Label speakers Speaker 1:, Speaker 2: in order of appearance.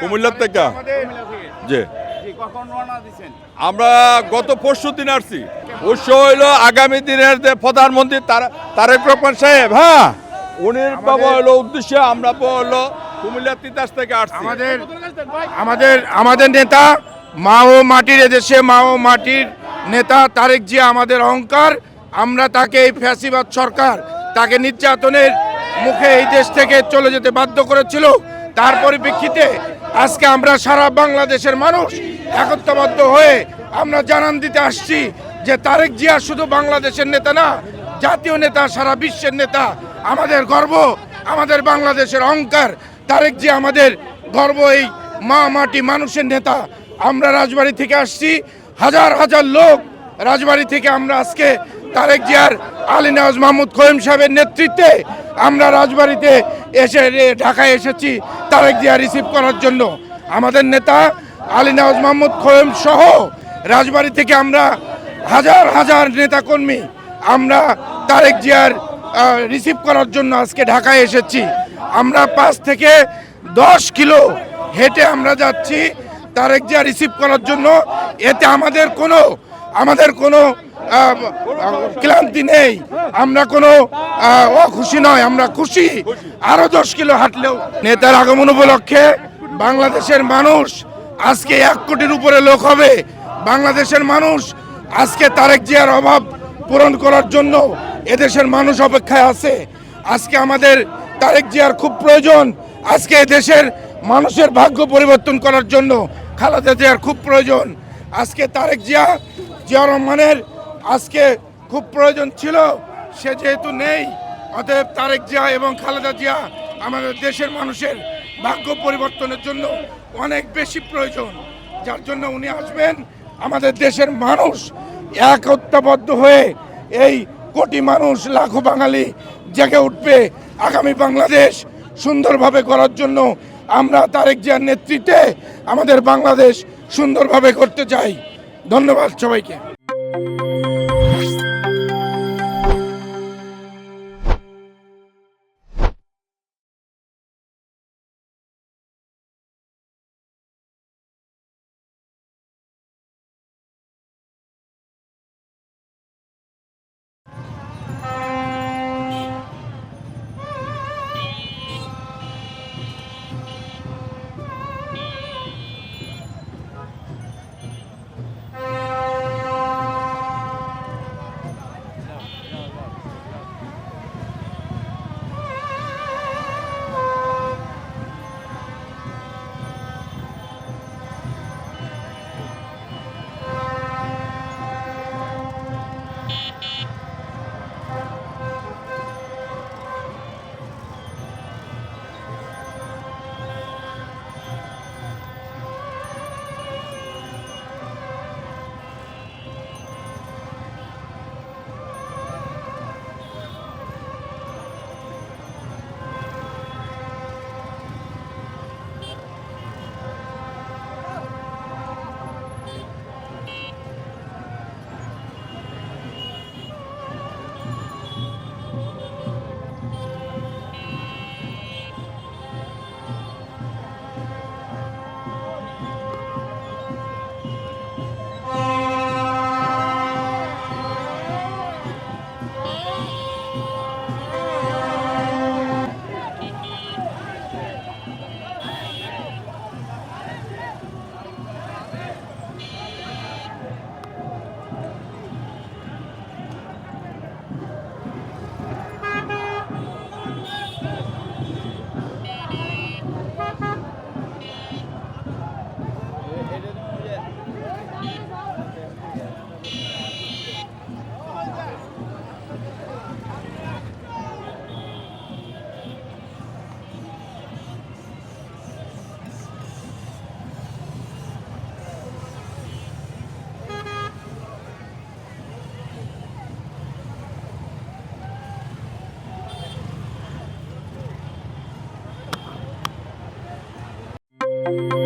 Speaker 1: কুমিল্লার থেকে? জি।
Speaker 2: জি
Speaker 1: আমরা গত পরশু দিন আসছি। উৎস হইল আগামী দিনের যে প্রধানমন্ত্রী তারেক রহমান সাহেব হ্যাঁ? উনির বাবা হলো উদ্দেশ্যে আমরা হলো কুমিল্লা তিতাস থেকে আসছি।
Speaker 3: আমাদের আমাদের আমাদের নেতা মা ও মাটির এদেশে মা ও মাটির নেতা তারেক জিয়া আমাদের অহংকার। আমরা তাকে এই ফ্যাসিবাদ সরকার তাকে নির্যাতনের মুখে এই দেশ থেকে চলে যেতে বাধ্য করেছিল। তার পরিপ্রেক্ষিতে আজকে আমরা সারা বাংলাদেশের মানুষ একত্রবদ্ধ হয়ে আমরা জানান দিতে আসছি যে তারেক জিয়া শুধু বাংলাদেশের নেতা না, জাতীয় নেতা, সারা বিশ্বের নেতা, আমাদের গর্ব, আমাদের বাংলাদেশের অহংকার। তারেক জি আমাদের গর্ব, এই মা মাটি মানুষের নেতা। আমরা রাজবাড়ি থেকে আসছি, হাজার হাজার লোক রাজবাড়ি থেকে আমরা আজকে তারেক জিয়ার, আলী নওয়াজ মাহমুদ খোয়েম সাহেবের নেতৃত্বে আমরা রাজবাড়িতে এসে ঢাকায় এসেছি তারেক জিয়া রিসিভ করার জন্য। আমাদের নেতা আলী নওয়াজ মাহমুদ খোয়েম সহ রাজবাড়ি থেকে আমরা হাজার হাজার নেতাকর্মী আমরা তারেক জিয়ার রিসিভ করার জন্য আজকে ঢাকায় এসেছি। আমরা পাঁচ থেকে দশ কিলো হেঁটে আমরা যাচ্ছি তারেক জিয়া রিসিভ করার জন্য। এতে আমাদের কোনো আমাদের কোনো ক্লান্তি নেই। আমরা কোনো অখুশি নয়, আমরা খুশি। আরও দশ কিলো হাঁটলেও নেতার আগমন উপলক্ষে বাংলাদেশের মানুষ আজকে এক কোটির উপরে লোক হবে। বাংলাদেশের মানুষ আজকে তারেক জিয়ার অভাব পূরণ করার জন্য এদেশের মানুষ অপেক্ষায় আছে। আজকে আমাদের তারেক জিয়ার খুব প্রয়োজন। আজকে দেশের মানুষের ভাগ্য পরিবর্তন করার জন্য খালেদা জিয়ার খুব প্রয়োজন। আজকে তারেক জিয়া জিয়া রহমানের আজকে খুব প্রয়োজন ছিল, সে যেহেতু নেই, অতএব তারেক জিয়া এবং খালেদা জিয়া আমাদের দেশের মানুষের ভাগ্য পরিবর্তনের জন্য অনেক বেশি প্রয়োজন, যার জন্য উনি আসবেন। আমাদের দেশের মানুষ একত্রবদ্ধ হয়ে এই কোটি মানুষ, লাখো বাঙালি জেগে উঠবে আগামী বাংলাদেশ সুন্দরভাবে করার জন্য। আমরা তারেক জিয়ার নেতৃত্বে আমাদের বাংলাদেশ সুন্দরভাবে করতে চাই। ধন্যবাদ সবাইকে।
Speaker 4: Thank you.